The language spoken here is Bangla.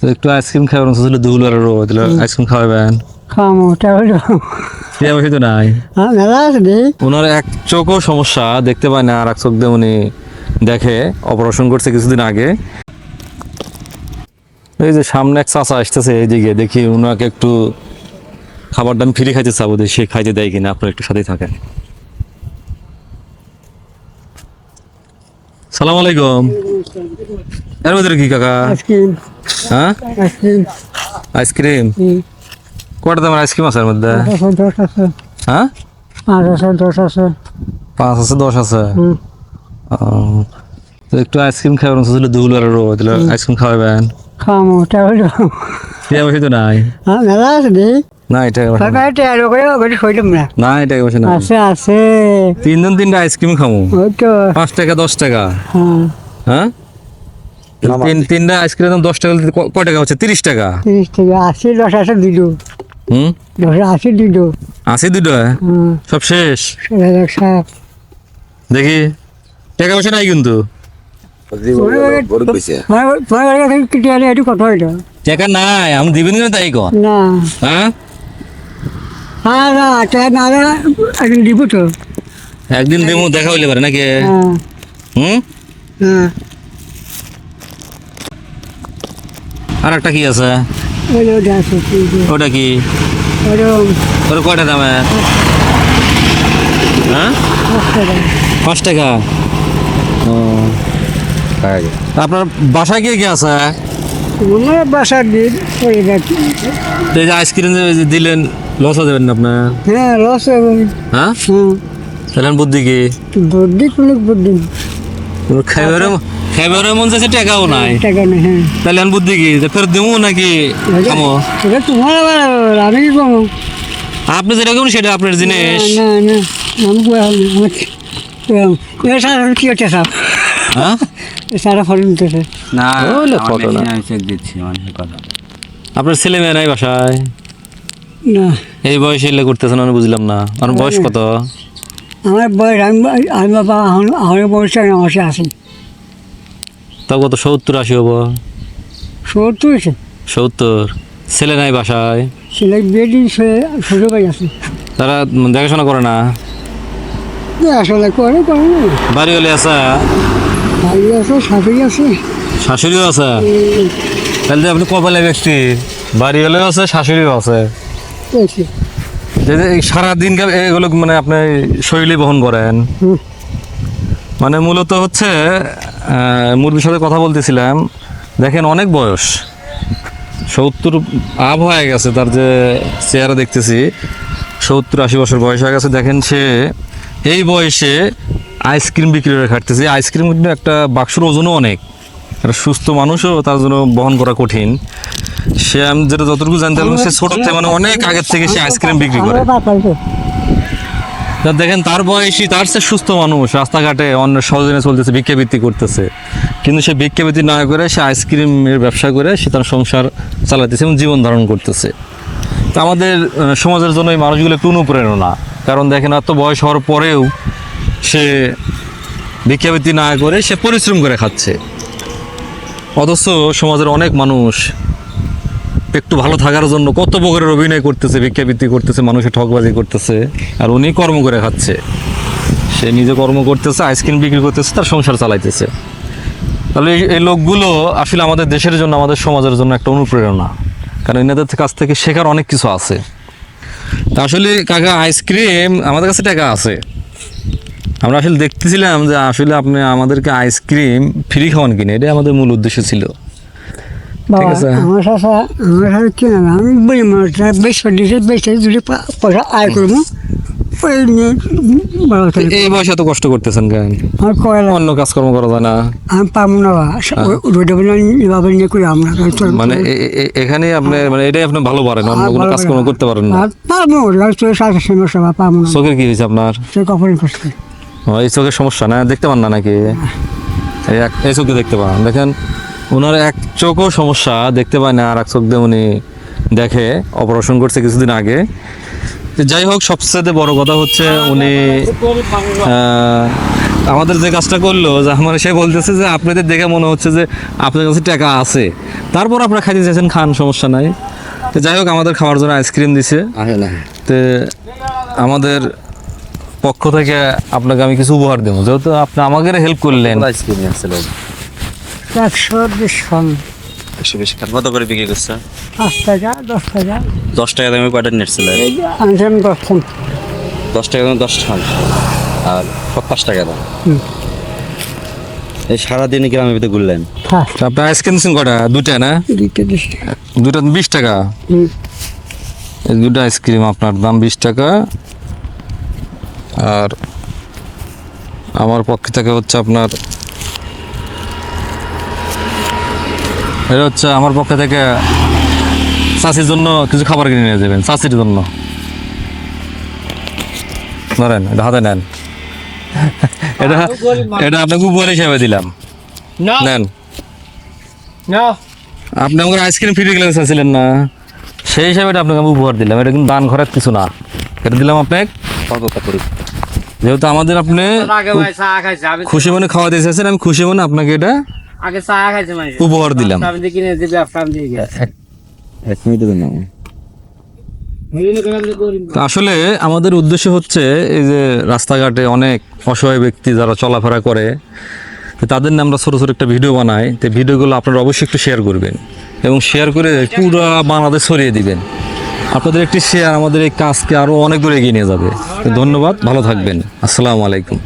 তো একটু আইসক্রিম খাবেন ছিল দুগুলো আর রোদ আইসক্রিম খাওয়াবেন খামো তাহলে টিয়া পয়সা তো নাই। হ্যাঁ মেলা আছে রে। ওনার এক চোখও সমস্যা দেখতে পায় না আর এক চোখ দিয়ে উনি দেখে অপারেশন করছে কিছুদিন আগে। এই যে সামনে এক চাচা আসতেছে এইদিকে দেখি ওনাকে একটু খাবারটা আমি ফ্রি খাইতে চাবো সে খাইতে দেয় কিনা আপনার একটু সাথেই থাকেন। সালাম আলাইকুম। এর মধ্যে কি কাকা? আইসক্রিম। হ্যাঁ? আইসক্রিম। কটা দামের আইসক্রিম আছে এর মধ্যে? পাঁচশো দশ আছে। হ্যাঁ? দশ আছে। পাঁচ আছে দশ আছে? ও, একটু আইসক্রিম খাবেন ছিল দুগুলো আর রোদ আইসক্রিম খাওয়াবেন। তাহলে টিয়া পয়সা তো নাই। হ্যাঁ মেলা আছে রে। না এটা করে এটা নাই আছে আছে। তিনজন তিনটা আইসক্রিম খামো। পাঁচ টাকা দশ টাকা। হ্যাঁ। হ্যাঁ? তিন তিনটা আইসক্রিম দাম দশ টাকা হলে কয় টাকা হচ্ছে? টাকা। তিরিশ থেকে আশি দশ আছে দিল হুম? দশ আশি দিল আছে দুটো হুম। সব শেষ? সাহেব দেখি। টাকা পয়সা নাই কিন্তু। টাকা নাই আমি দিবেন কিনা তাই কন না। হ্যাঁ? হ্যাঁ না চাই না না একদিন দিব তো। একদিন দেবো দেখা হইলে পারে নাকি? হ্যাঁ হুম? হ্যাঁ। আর একটা কি আছে? ওটা কি? যে, ওটা কি কয়টা দামে? হ্যাঁ। পাঁচ টাকা। ও। আপনার বাসায় কে কে আছে? আমার বাসার দিন আইসক্রিম দিলেন লস হয়ে যাবেন না আপনার? হ্যাঁ রস এবং হ্যাঁ? হ্যাঁ তাহলে বুদ্ধি কি? বুদ্ধি কোনো বুদ্ধি খাইবারে খাইবারে মন যাচ্ছে টাকাও নাই। টাকা নেই হ্যাঁ। তাহলে আমি বুদ্ধি কি? যে ফেরত দেবো নাকি খামো? তোমার আবার আমি কি করব আপনি যেটা করুন সেটা আপনার জিনিস। না না আমি সারা কি হচ্ছে সব হ্যাঁ? সারা ফল নিতেছে না কত না। আমি চেক দিচ্ছি মানুষের কথা। আপনার ছেলে মেয়ে নাই বাসায়? না। এই বয়সে এলে করতেছেন আমি বুঝলাম না। আমার বয়স কত? আমার বয়স আমি আমি বাবা আমার- বয়স সে আসেন তা কত সত্তর আশি হব? সত্তর সত্তর। ছেলে নাই বাসায়? ছেলে দিন ছোটো ভাই আছে। তারা দেখাশোনা করে না? আসলে করে করে না। বাড়ি হলে আছে? ভাই আছে শাশুড়ি আছে। শাশুড়িও আছে? তাহলে আপনি কপালে ব্যক্তি। বাড়ি হলেও আছে শাশুড়িও আছে। সারাদিন এগুলো মানে আপনি শৈলী বহন করেন। মানে মূলত হচ্ছে মুরগির সাথে কথা বলতেছিলাম দেখেন অনেক বয়স। সত্তর আপ হয়ে গেছে তার যে চেহারা দেখতেছি সত্তর আশি বছর বয়স হয়ে গেছে দেখেন সে এই বয়সে আইসক্রিম বিক্রি করে খাটতেছে। আইসক্রিম কিন্তু একটা বাক্সর ওজনও অনেক। একটা সুস্থ মানুষও তার জন্য বহন করা কঠিন। সে আমি যেটা যতটুকু জানতে পারলাম, সে ছোট থেকে মানে অনেক আগের থেকে সে আইসক্রিম বিক্রি করে। তা দেখেন, তার বয়সী, তার সে সুস্থ মানুষ, রাস্তাঘাটে অন্য সহজনে চলতেছে, ভিক্ষাবৃত্তি করতেছে। কিন্তু সে ভিক্ষাবৃত্তি না করে সে আইসক্রিমের ব্যবসা করে, সে তার সংসার চালাতেছে এবং জীবন ধারণ করতেছে। তা আমাদের সমাজের জন্য এই মানুষগুলো একটু অনুপ্রেরণা। কারণ দেখেন, এত বয়স হওয়ার পরেও সে ভিক্ষাবৃত্তি না করে সে পরিশ্রম করে খাচ্ছে। অথচ সমাজের অনেক মানুষ একটু ভালো থাকার জন্য কত প্রকারের অভিনয় করতেছে, ভিক্ষাবৃত্তি করতেছে, মানুষের ঠকবাজি করতেছে, আর উনি কর্ম করে খাচ্ছে। সে নিজে কর্ম করতেছে আইসক্রিম বিক্রি করতেছে, তার সংসার চালাইতেছে। তাহলে এই- লোকগুলো আসলে আমাদের দেশের জন্য, আমাদের সমাজের জন্য একটা অনুপ্রেরণা। কারণ এনাদের কাছ থেকে শেখার অনেক কিছু আছে। তা আসলে কাকা আইসক্রিম আমাদের কাছে টাকা আছে। আমরা আসলে দেখতেছিলাম যে আসলে আপনি আমাদেরকে আইসক্রিম ফ্রি খাওয়ান কিনে, এটাই আমাদের মূল উদ্দেশ্য ছিল। বাবা আমার সাথে আমার সাথে কি না আমি বলি মানুষটা বেশ দিয়েছে বেশ যদি পয়সা আয় করব ওই নিয়ে এই বয়সে এত কষ্ট করতেছেন কেন? আমার কয়লা অন্য কাজকর্ম করা যায় না। আমি পাবো না রোডে বলে নিয়ে করে আমরা মানে এ- এ- এ- এখানে আপনি মানে এটাই আপনি ভালো পারেন অন্য আর কোনো কাজকর্ম করতে পারেন না। পাবো আর সমস্যা বা পাবো না। চোখের কি হয়েছে আপনার? করছে এই চোখের সমস্যা না? দেখতে পান না নাকি? এই চোখে দেখতে পান। দেখেন ওনার এক চোখও সমস্যা দেখতে পায় না আর এক চোখ দিয়ে উনি দেখে। অপারেশন করছে কিছুদিন আগে। যাই হোক সবচেয়ে বড় কথা হচ্ছে উনি আমাদের যে কাজটা করল যে আমার সে বলতেছে যে আপনাদের দেখে মনে হচ্ছে যে আপনাদের কাছে টাকা আছে। তারপর আপনারা খাইতে চাইছেন খান সমস্যা নাই। তো যাই হোক আমাদের খাওয়ার জন্য আইসক্রিম দিছে। না তো আমাদের পক্ষ থেকে আপনাকে আমি কিছু উপহার দেবো। যেহেতু আপনি আমাকে হেল্প করলেন। আইসক্রিম আসছিল একশো বিশ একশো বেশি খান কত করে বিক্রি করছে? পাঁচ টাকা দশ টাকা। দশ টাকা দামে কয়টা নিচ্ছিল এই দশ টাকা দামে দশ আর পাঁচ টাকা দাম। এই সারাদিন গ্রামের ভিতরে ঘুরলেন? হ্যাঁ। তো আপনি আইসক্রিম কটা? দুটা না? দুটা বিশ টাকা। এই দুটো আইসক্রিম আপনার দাম বিশ টাকা। আর আমার পক্ষে থেকে হচ্ছে আপনার এটা হচ্ছে আমার পক্ষ থেকে চাষির জন্য কিছু খাবার কিনে নিয়ে যাবেন চাষির জন্য। ধরেন এটা হাতে নেন। এটা এটা আপনাকে উপহার হিসাবে দিলাম। নেন। আপনি আমাকে আইসক্রিম ফ্রি গেলে চাইছিলেন না। সেই হিসাবে এটা আপনাকে আমি উপহার দিলাম। এটা কিন্তু দান করার কিছু না। এটা দিলাম আপনাকে। করে যেহেতু আমাদের আপনি খুশি মনে খাওয়া দিয়ে চাইছেন আমি খুশি মনে আপনাকে এটা আগে চা খাইছে মানুষ উপহার দিলাম। আমি দিয়ে কিনে দিবি আপনার দিয়ে গেছে। এক মিনিটে দেন আসলে আমাদের উদ্দেশ্য হচ্ছে এই যে রাস্তাঘাটে অনেক অসহায় ব্যক্তি যারা চলাফেরা করে তাদের নিয়ে আমরা ছোটো ছোটো একটা ভিডিও বানাই। তো ভিডিওগুলো আপনারা অবশ্যই একটু শেয়ার করবেন এবং শেয়ার করে পুরো বাংলাদেশ ছড়িয়ে দিবেন। আপনাদের একটি শেয়ার আমাদের এই কাজকে আরও অনেক দূরে এগিয়ে নিয়ে যাবে। ধন্যবাদ ভালো থাকবেন। আসসালামু আলাইকুম।